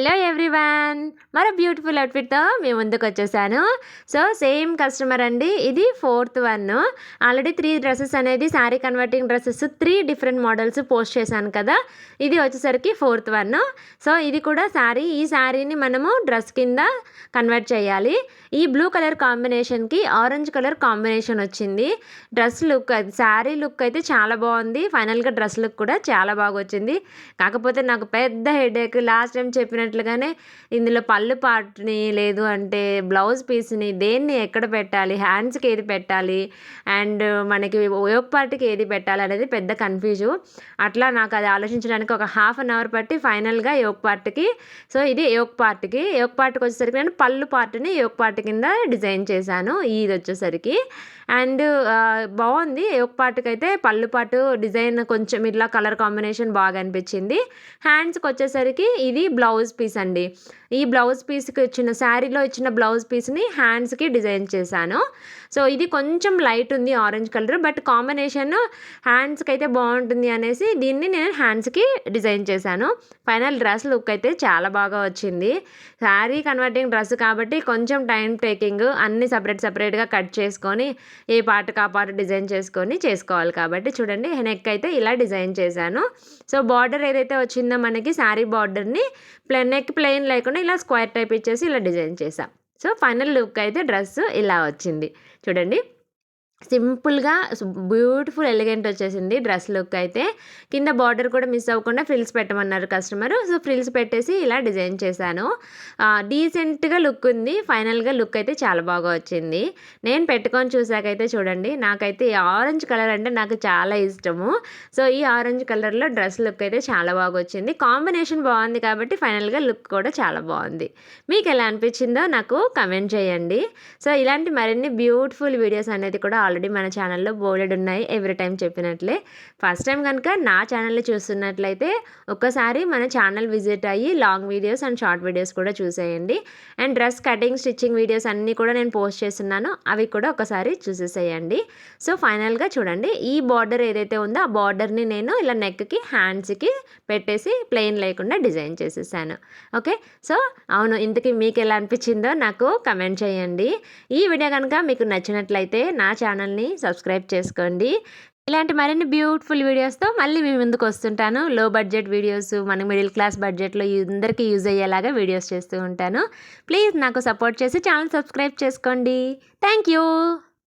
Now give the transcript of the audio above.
Hello everyone మరో beautiful అవుట్ఫిట్తో మేము ముందుకు వచ్చేసాను. సో సేమ్ కస్టమర్ అండి. ఇది fourth one already three dresses అనేది sari converting dresses three different models post చేశాను కదా. ఇది వచ్చేసరికి ఫోర్త్ వన్ సో ఇది కూడా శారీ ఈ శారీని మనము డ్రెస్ కింద కన్వర్ట్ చేయాలి. ఈ బ్లూ కలర్ కాంబినేషన్కి ఆరెంజ్ కలర్ కాంబినేషన్ వచ్చింది. డ్రెస్ లుక్ శారీ లుక్ అయితే చాలా బాగుంది. ఫైనల్గా డ్రెస్ లుక్ కూడా చాలా బాగా వచ్చింది. కాకపోతే నాకు పెద్ద హెడేక్ లాస్ట్ టైం చెప్పిన చెప్పినట్లుగానే ఇందులో పళ్ళు పార్ట్ని లేదు అంటే బ్లౌజ్ పీస్ని దేన్ని ఎక్కడ పెట్టాలి? హ్యాండ్స్కి ఏది పెట్టాలి? అండ్ మనకి యోగ్ పార్ట్కి ఏది పెట్టాలి అనేది పెద్ద కన్ఫ్యూజు. అట్లా నాకు అది ఆలోచించడానికి ఒక హాఫ్ అన్ అవర్ పట్టి ఫైనల్గా యోగ్ పార్ట్కి సో ఇది యోగ్ పార్ట్కి. యోగ్ పార్ట్కి వచ్చేసరికి నేను పళ్ళు పార్ట్ని యోగ్ పార్ట్ కింద డిజైన్ చేశాను ఇది వచ్చేసరికి. అండ్ బాగుంది. యోగ్ పార్ట్కి అయితే పళ్ళు పాటు డిజైన్ కొంచెం ఇట్లా కలర్ కాంబినేషన్ బాగా అనిపించింది. హ్యాండ్స్కి వచ్చేసరికి ఇది బ్లౌజ్ పీస్ అండి. ఈ బ్లౌజ్ పీస్కి ఇచ్చిన శారీలో ఇచ్చిన బ్లౌజ్ పీస్ని హ్యాండ్స్కి డిజైన్ చేశాను. సో ఇది కొంచెం లైట్ ఉంది ఆరెంజ్ కలర్ బట్ కాంబినేషన్ హ్యాండ్స్కి అయితే బాగుంటుంది అనేసి దీన్ని నేను హ్యాండ్స్కి డిజైన్ చేశాను. ఫైనల్ డ్రెస్ లుక్ అయితే చాలా బాగా వచ్చింది. శారీ కన్వర్టింగ్ డ్రెస్ కాబట్టి కొంచెం టైం టేకింగ్ అన్ని సపరేట్ సపరేట్గా కట్ చేసుకొని ఏ పాటకు ఆ పాట డిజైన్ చేసుకొని చేసుకోవాలి కాబట్టి చూడండి నెక్ అయితే ఇలా డిజైన్ చేశాను. సో బార్డర్ ఏదైతే వచ్చిందో మనకి శారీ బార్డర్ని ప్లెన్ నెక్ ప్లెయిన్ లేకుండా ఇలా స్క్వేర్ టైప్ ఇచ్చేసి ఇలా డిజైన్ చేసాం సో ఫైనల్ లుక్ అయితే డ్రెస్ ఇలా వచ్చింది. చూడండి. సింపుల్గా బ్యూటిఫుల్ ఎలిగెంట్ వచ్చేసింది డ్రెస్ లుక్ అయితే. కింద బార్డర్ కూడా మిస్ అవ్వకుండా ఫ్రిల్స్ పెట్టమన్నారు కస్టమర్. సో ఫ్రిల్స్ పెట్టేసి ఇలా డిజైన్ చేశాను. డీసెంట్గా లుక్ ఉంది. ఫైనల్గా లుక్ అయితే చాలా బాగా వచ్చింది. నేను పెట్టుకొని చూసాకైతే చూడండి నాకైతే ఈ ఆరెంజ్ కలర్ అంటే నాకు చాలా ఇష్టము. సో ఈ ఆరెంజ్ కలర్లో డ్రెస్ లుక్ అయితే చాలా బాగా వచ్చింది. కాంబినేషన్ బాగుంది కాబట్టి ఫైనల్గా లుక్ కూడా చాలా బాగుంది. మీకు ఎలా అనిపించిందో నాకు కమెంట్ చేయండి. సో ఇలాంటి మరిన్ని బ్యూటిఫుల్ వీడియోస్ అనేది కూడా ఆల్రెడీ మన ఛానల్లో బోలెడ్ ఉన్నాయి ఎవ్రీ టైం చెప్పినట్లే. ఫస్ట్ టైం కనుక నా ఛానల్ని చూస్తున్నట్లయితే ఒక్కసారి మన ఛానల్ విజిట్ అయ్యి long videos and short videos కూడా చూసేయండి. And dress cutting stitching videos అన్నీ కూడా నేను పోస్ట్ చేస్తున్నాను అవి కూడా ఒకసారి చూసేసేయండి. సో ఫైనల్గా చూడండి ఈ బార్డర్ ఏదైతే ఉందో ఆ బార్డర్ని నేను ఇలా నెక్కి హ్యాండ్స్కి పెట్టేసి ప్లెయిన్ లేకుండా డిజైన్ చేసేసాను. ఓకే? సో అవును ఇంతకీ మీకు ఎలా అనిపించిందో నాకు కమెంట్ చేయండి. ఈ వీడియో కనుక మీకు నచ్చినట్లయితే నా ఛానల్ ఛానల్ని సబ్స్క్రైబ్ చేసుకోండి. ఇలాంటి మరిన్ని బ్యూటిఫుల్ వీడియోస్తో మళ్ళీ మీ ముందుకు వస్తుంటాను. లో బడ్జెట్ వీడియోస్ మన మిడిల్ క్లాస్ బడ్జెట్లో అందరికీ యూజ్ అయ్యేలాగా వీడియోస్ చేస్తూ ఉంటాను. ప్లీజ్ నాకు సపోర్ట్ చేసి ఛానల్ సబ్స్క్రైబ్ చేసుకోండి. Thank you.